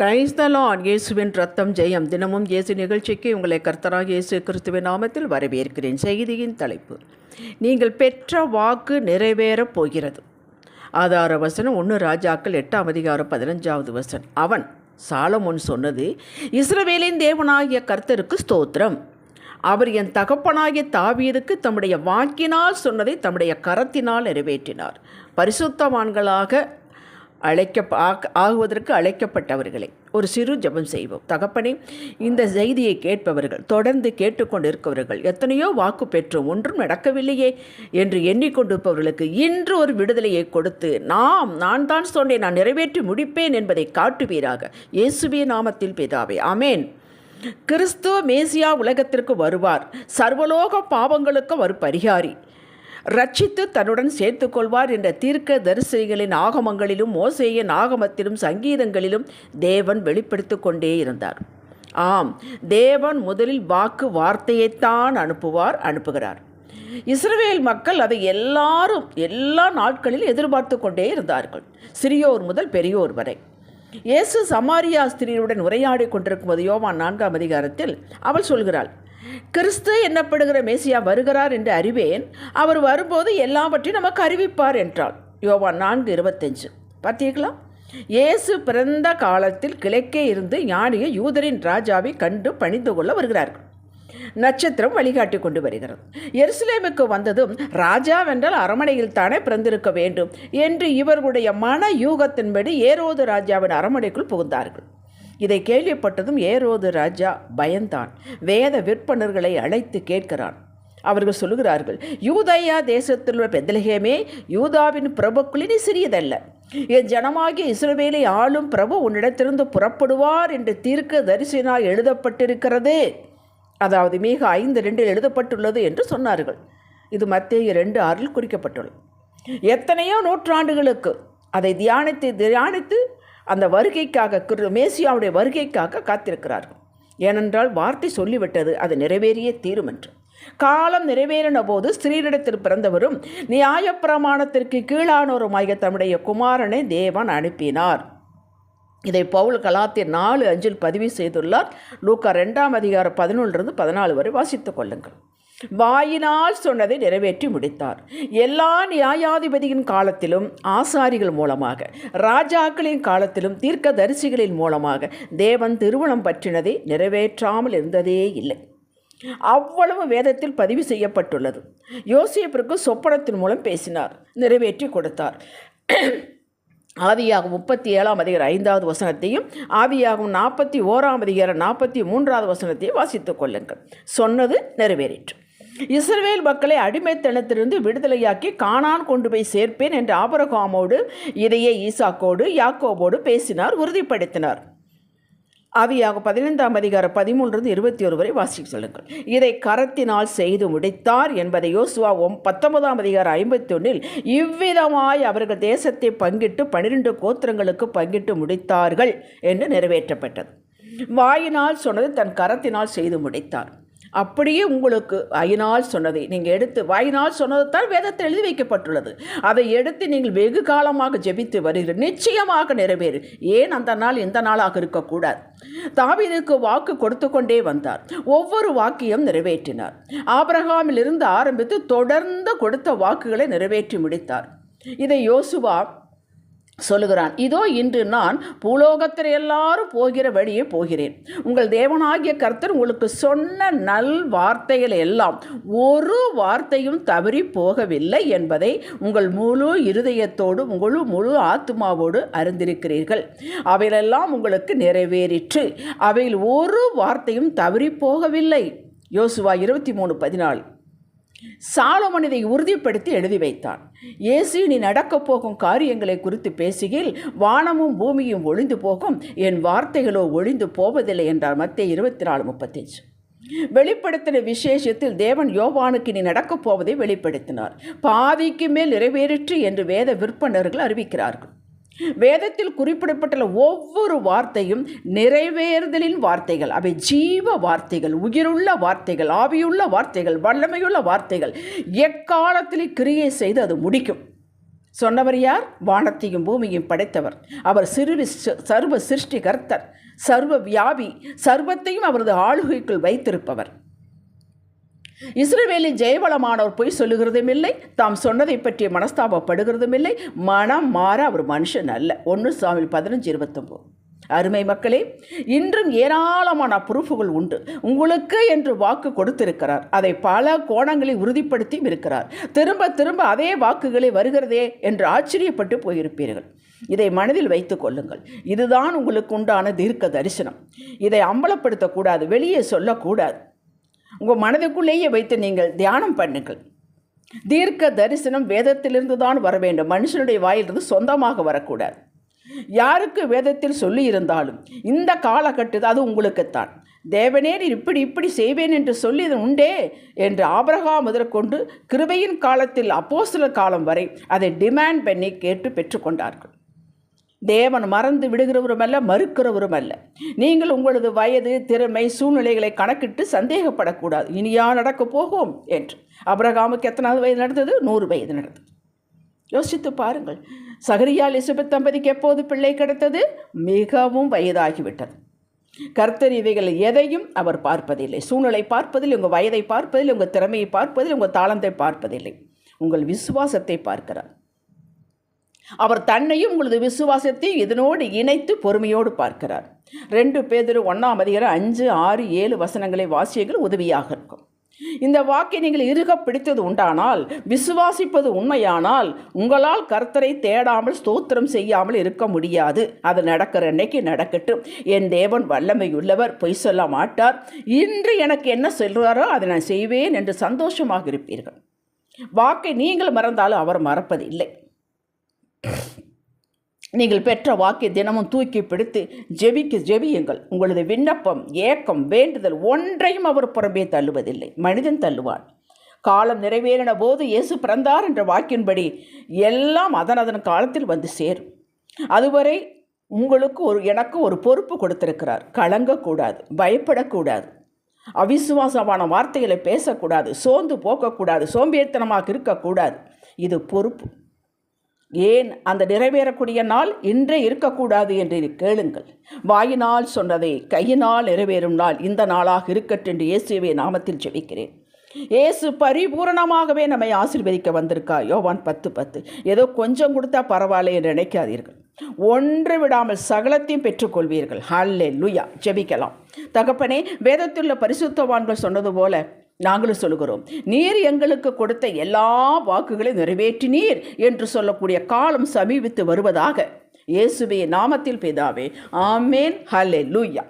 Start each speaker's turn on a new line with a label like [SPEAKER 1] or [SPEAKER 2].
[SPEAKER 1] praise the லான் இயேசுவின் ரத்தம் ஜெயம் தினமும் இயேசு நிகழ்ச்சிக்கு உங்களை கர்த்தராக இயேசு கிறிஸ்துவின் நாமத்தில் வரவேற்கிறேன் செய்தியின் தலைப்பு நீங்கள் பெற்ற வாக்கு நிறைவேறப் போகிறது ஆதார வசனம் ஒன்று ராஜாக்கள் எட்டாம் அதிகாரம் பதினஞ்சாவது வசன் அவன் சாலமோன் சொன்னது இஸ்ரவேலின் தேவனாகிய கர்த்தருக்கு ஸ்தோத்திரம் அவர் என் தகப்பனாகிய தாவியதுக்கு தம்முடைய வாக்கினால் சொன்னதை தம்முடைய கரத்தினால் நிறைவேற்றினார் பரிசுத்தவான்களாக அழைக்க ஆகுவதற்கு அழைக்கப்பட்டவர்களை ஒரு சிறு ஜபம் செய்வோம் தகப்பனே இந்த செய்தியை கேட்பவர்கள் தொடர்ந்து கேட்டுக்கொண்டிருப்பவர்கள் எத்தனையோ வாக்கு பெற்றோம் ஒன்றும் நடக்கவில்லையே என்று எண்ணிக்கொண்டிருப்பவர்களுக்கு இன்று ஒரு விடுதலையை கொடுத்து நாம் நான் தான் சொன்னேன் நான் நிறைவேற்றி முடிப்பேன் என்பதை காட்டுவீராக இயேசுவே நாமத்தில் பிதாவே ஆமேன் கிறிஸ்துவ மேசியா உலகத்திற்கு வருவார் சர்வலோக பாவங்களுக்கு ஒரு பரிகாரி ரட்சித்து தன்னுடன் சேர்த்துக்கொள்வார் என்ற தீர்க்க தரிசனிகளின் ஆகமங்களிலும் மோசேயின் ஆகமத்திலும் சங்கீதங்களிலும் தேவன் வெளிப்படுத்தி கொண்டே இருந்தார் ஆம் தேவன் முதலில் வாக்கு வார்த்தையைத்தான் அனுப்புவார் அனுப்புகிறார் இஸ்ரவேல் மக்கள் அதை எல்லாரும் எல்லா நாட்களிலும் எதிர்பார்த்து கொண்டே இருந்தார்கள் சிறியோர் முதல் பெரியோர் வரை இயேசு சமாரியா ஸ்திரீருடன் உரையாடி கொண்டிருக்கும் போது யோவான் நான்காம் அதிகாரத்தில் அவள் சொல்கிறாள் கிறிஸ்து என்னப்படுகிற மேசியா வருகிறார் என்று அறிவேன் அவர் வரும்போது எல்லாவற்றையும் நமக்கு அறிவிப்பார் என்றாள் யோவா நான்கு இருபத்தஞ்சு பார்த்தீங்களா இயேசு பிறந்த காலத்தில் கிழக்கே இருந்து ஞானியை யூதரின் ராஜாவை கண்டு பணிந்து கொள்ள வருகிறார்கள் நட்சத்திரம் வழிகாட்டி கொண்டு வருகிறது எருசலேமுக்கு வந்ததும் ராஜாவென்றால் அரமனையில் தானே பிறந்திருக்க வேண்டும் என்று இவர்களுடைய மன யூகத்தின்படி ஏரோது ராஜாவின் அரமனைக்குள் புகுந்தார்கள் இதை கேள்விப்பட்டதும் ஏரோது ராஜா பயந்தான் வேத விற்பனர்களை அழைத்து கேட்கிறான் அவர்கள் சொல்லுகிறார்கள் யூதையா தேசத்தில் உள்ள பெந்தலகேமே யூதாவின் பிரபுக்களின் சிறியதல்ல என் ஜனமாகிய இஸ்ரவேலை ஆளும் பிரபு உன்னிடத்திலிருந்து புறப்படுவார் என்று தீர்க்க தரிசனால் எழுதப்பட்டிருக்கிறது அதாவது மிக ஐந்து ரெண்டில் எழுதப்பட்டுள்ளது என்று சொன்னார்கள் இது மத்திய ரெண்டு ஆறில் குறிக்கப்பட்டுள்ளது எத்தனையோ நூற்றாண்டுகளுக்கு அதை தியானித்து தியானித்து அந்த வருகைக்காக மேசியாவுடைய வருகைக்காக காத்திருக்கிறார்கள் ஏனென்றால் வார்த்தை சொல்லிவிட்டது அது நிறைவேறிய தீரும் என்று காலம் நிறைவேறின போது ஸ்ரீரிடத்தில் பிறந்தவரும் நியாயப்பிரமாணத்திற்கு கீழானோருமாக தம்முடைய குமாரனை தேவன் அனுப்பினார் இதை பவுல் கலாத்தியர் நாலு அஞ்சில் பதிவு செய்துள்ளார் லூக்கா ரெண்டாம் அதிகாரம் பதினொன்றிலிருந்து பதினாலு வரை வாசித்துக் கொள்ளுங்கள் வாயினால் சொன்னதை நிறைவேற்றி முடித்தார் எல்லா நியாயாதிபதியின் காலத்திலும் ஆசாரிகள் மூலமாக ராஜாக்களின் காலத்திலும் தீர்க்க தரிசிகளின் மூலமாக தேவன் திருமணம் பற்றினதை நிறைவேற்றாமல் இருந்ததே இல்லை அவ்வளவு வேதத்தில் பதிவு செய்யப்பட்டுள்ளது யோசியப்பிற்கு சொப்பனத்தின் மூலம் பேசினார் நிறைவேற்றி கொடுத்தார் ஆதியாகும் முப்பத்தி ஏழாம் அதிகாரம் ஐந்தாவது வசனத்தையும் ஆதியாகும் நாற்பத்தி ஓராம் அதிகார நாற்பத்தி மூன்றாவது வசனத்தையும் வாசித்துக் கொள்ளுங்கள் சொன்னது நிறைவேறிற்று இஸ்ரவேல் மக்களை அடிமைத்தனத்திலிருந்து விடுதலையாக்கி காணான் கொண்டு போய் சேர்ப்பேன் என்று ஆபரகாமோடு இதையே ஈசாக்கோடு யாக்கோபோடு பேசினார் உறுதிப்படுத்தினார் அவியாக பதினைந்தாம் அதிகார பதிமூன்றிலிருந்து இருபத்தி ஒரு வரை வாசி சொல்லுங்கள் இதை கரத்தினால் செய்து முடித்தார் என்பதை யோசுவா ஒம் பத்தொன்பதாம் அதிகார ஐம்பத்தொன்னில் இவ்விதமாய் அவர்கள் தேசத்தை பங்கிட்டு பனிரெண்டு கோத்திரங்களுக்கு பங்கிட்டு முடித்தார்கள் என்று நிறைவேற்றப்பட்டது வாயினால் சொன்னது தன் கரத்தினால் செய்து முடித்தார் அப்படியே உங்களுக்கு வாயினால் சொன்னதை நீங்கள் எடுத்து வாயினால் சொன்னதைத்தான் வேதத்தில் எழுதி வைக்கப்பட்டுள்ளது அதை எடுத்து நீங்கள் வெகு காலமாக ஜெபித்து வருகிற நிச்சயமாக நிறைவேறு ஏன் அந்த நாள் இந்த நாளாக இருக்கக்கூடாது தாவீதுக்கு வாக்கு கொடுத்து கொண்டே வந்தார் ஒவ்வொரு வாக்கியம் நிறைவேற்றினார் இருந்து ஆரம்பித்து தொடர்ந்து கொடுத்த வாக்குகளை நிறைவேற்றி முடித்தார் இதை யோசுவா சொல்லுகிறான் இதோ இன்று நான் பூலோகத்தில் எல்லாரும் போகிற வழியே போகிறேன் உங்கள் தேவனாகிய கர்த்தர் உங்களுக்கு சொன்ன நல் வார்த்தைகள் எல்லாம் ஒரு வார்த்தையும் தவறி போகவில்லை என்பதை உங்கள் முழு இருதயத்தோடு உங்கள் முழு ஆத்மாவோடு அறிந்திருக்கிறீர்கள் அவையெல்லாம் உங்களுக்கு நிறைவேறிற்று அவையில் ஒரு வார்த்தையும் தவறி போகவில்லை யோசுவா இருபத்தி மூணு பதினாலு சாலமன் இதை உறுதிப்படுத்தி எழுதி வைத்தான் ஏசு நீ நடக்கப் போகும் காரியங்களை குறித்து பேசுகையில் வானமும் பூமியும் ஒளிந்து போகும் என் வார்த்தைகளோ ஒளிந்து போவதில்லை என்றார் மத்திய இருபத்தி நாலு முப்பத்தஞ்சு வெளிப்படுத்தின விசேஷத்தில் தேவன் யோவானுக்கு நீ நடக்கப் போவதை வெளிப்படுத்தினார் பாதிக்கு மேல் நிறைவேறிற்று என்று வேத விற்பனர்கள் அறிவிக்கிறார்கள் வேதத்தில் குறிப்பிடப்பட்டுள்ள ஒவ்வொரு வார்த்தையும் நிறைவேறுதலின் வார்த்தைகள் அவை ஜீவ வார்த்தைகள் உயிருள்ள வார்த்தைகள் ஆவியுள்ள வார்த்தைகள் வல்லமையுள்ள வார்த்தைகள் எக்காலத்திலே கிரியை செய்து அது முடிக்கும் சொன்னவர் யார் வானத்தையும் பூமியும் படைத்தவர் அவர் சிறு சர்வ சிருஷ்டி கர்த்தர் சர்வ வியாபி சர்வத்தையும் அவரது ஆளுகைக்குள் வைத்திருப்பவர் இஸ்ரேவேலின் ஜெயபலமானவர் பொய் சொல்லுகிறதும் இல்லை தாம் சொன்னதை பற்றி மனஸ்தாபப்படுகிறதும் இல்லை மனம் மாற அவர் மனுஷன் அல்ல ஒன்று சாமி பதினஞ்சு இருபத்தொம்போது அருமை மக்களே இன்றும் ஏராளமான புரூஃபுகள் உண்டு உங்களுக்கு என்று வாக்கு கொடுத்திருக்கிறார் அதை பல கோணங்களில் உறுதிப்படுத்தியும் இருக்கிறார் திரும்ப திரும்ப அதே வாக்குகளை வருகிறதே என்று ஆச்சரியப்பட்டு போயிருப்பீர்கள் இதை மனதில் வைத்து கொள்ளுங்கள் இதுதான் உங்களுக்கு உண்டான தீர்க்க தரிசனம் இதை அம்பலப்படுத்தக்கூடாது வெளியே சொல்லக்கூடாது உங்கள் மனதுக்குள்ளேயே வைத்து நீங்கள் தியானம் பண்ணுங்கள் தீர்க்க தரிசனம் வேதத்திலிருந்து தான் வர வேண்டும் மனுஷனுடைய வாயிலிருந்து சொந்தமாக வரக்கூடாது யாருக்கு வேதத்தில் சொல்லி இருந்தாலும் இந்த காலகட்டத்தில் அது உங்களுக்குத்தான் தேவனே நீ இப்படி இப்படி செய்வேன் என்று சொல்லி உண்டே என்று ஆபரகா முதற்கொண்டு கிருபையின் காலத்தில் அப்போசில காலம் வரை அதை டிமாண்ட் பண்ணி கேட்டு பெற்றுக்கொண்டார்கள் தேவன் மறந்து விடுகிறவரும் அல்ல மறுக்கிறவரும் அல்ல நீங்கள் உங்களது வயது திறமை சூழ்நிலைகளை கணக்கிட்டு சந்தேகப்படக்கூடாது இனியா நடக்கப் போகும் என்று அபரகாமுக்கு எத்தனாவது வயது நடந்தது நூறு வயது நடந்தது யோசித்து பாருங்கள் சகரியால் இசுபத் தம்பதிக்கு எப்போது பிள்ளை கிடைத்தது மிகவும் வயதாகிவிட்டது கர்த்தர் இவைகள் எதையும் அவர் பார்ப்பதில்லை சூழ்நிலை பார்ப்பதில் உங்கள் வயதை பார்ப்பதில் உங்கள் திறமையை பார்ப்பதில் உங்கள் தாளந்தை பார்ப்பதில்லை உங்கள் விசுவாசத்தை பார்க்கிறார் அவர் தன்னையும் உங்களது விசுவாசத்தையும் இதனோடு இணைத்து பொறுமையோடு பார்க்கிறார் ரெண்டு பேதர் ஒன்றாம் அதிகாரம் அஞ்சு ஆறு ஏழு வசனங்களை வாசியங்கள் உதவியாக இருக்கும் இந்த வாக்கை நீங்கள் இருக பிடித்தது உண்டானால் விசுவாசிப்பது உண்மையானால் உங்களால் கர்த்தரை தேடாமல் ஸ்தோத்திரம் செய்யாமல் இருக்க முடியாது அது நடக்கிற அன்னைக்கு நடக்கட்டும் என் தேவன் வல்லமையுள்ளவர் பொய் சொல்ல மாட்டார் இன்று எனக்கு என்ன சொல்கிறாரோ அதை நான் செய்வேன் என்று சந்தோஷமாக இருப்பீர்கள் வாக்கை நீங்கள் மறந்தாலும் அவர் மறப்பதில்லை நீங்கள் பெற்ற வாக்கை தினமும் தூக்கி பிடித்து ஜெபிக்கு ஜெபியுங்கள் உங்களது விண்ணப்பம் ஏக்கம் வேண்டுதல் ஒன்றையும் அவர் புறம்பே தள்ளுவதில்லை மனிதன் தள்ளுவான் காலம் நிறைவேறின போது இயேசு பிறந்தார் என்ற வாக்கின்படி எல்லாம் அதன் அதன் காலத்தில் வந்து சேரும் அதுவரை உங்களுக்கு ஒரு எனக்கு ஒரு பொறுப்பு கொடுத்திருக்கிறார் கலங்கக்கூடாது பயப்படக்கூடாது அவிசுவாசமான வார்த்தைகளை பேசக்கூடாது சோர்ந்து போக்கக்கூடாது சோம்பேறித்தனமாக இருக்கக்கூடாது இது பொறுப்பு ஏன் அந்த நிறைவேறக்கூடிய நாள் இன்றே இருக்கக்கூடாது என்று கேளுங்கள் வாயினால் சொன்னதை கையினால் நிறைவேறும் நாள் இந்த நாளாக இருக்கட்டும் என்று இயேசுவை நாமத்தில் ஜெபிக்கிறேன் ஏசு பரிபூரணமாகவே நம்மை ஆசீர்வதிக்க வந்திருக்கா யோவான் பத்து பத்து ஏதோ கொஞ்சம் கொடுத்தா பரவாயில்ல என்று நினைக்காதீர்கள் ஒன்று விடாமல் சகலத்தையும் பெற்றுக்கொள்வீர்கள் ஹல்லே லுயா ஜெபிக்கலாம் தகப்பனே வேதத்துள்ள பரிசுத்தவான்கள் சொன்னது போல நாங்களும் சொல்லுகிறோம் நீர் எங்களுக்கு கொடுத்த எல்லா வாக்குகளையும் நிறைவேற்றினீர் என்று சொல்லக்கூடிய காலம் சமீபித்து வருவதாக இயேசுவே நாமத்தில் பிதாவே ஆமேன் ஹலே லூயா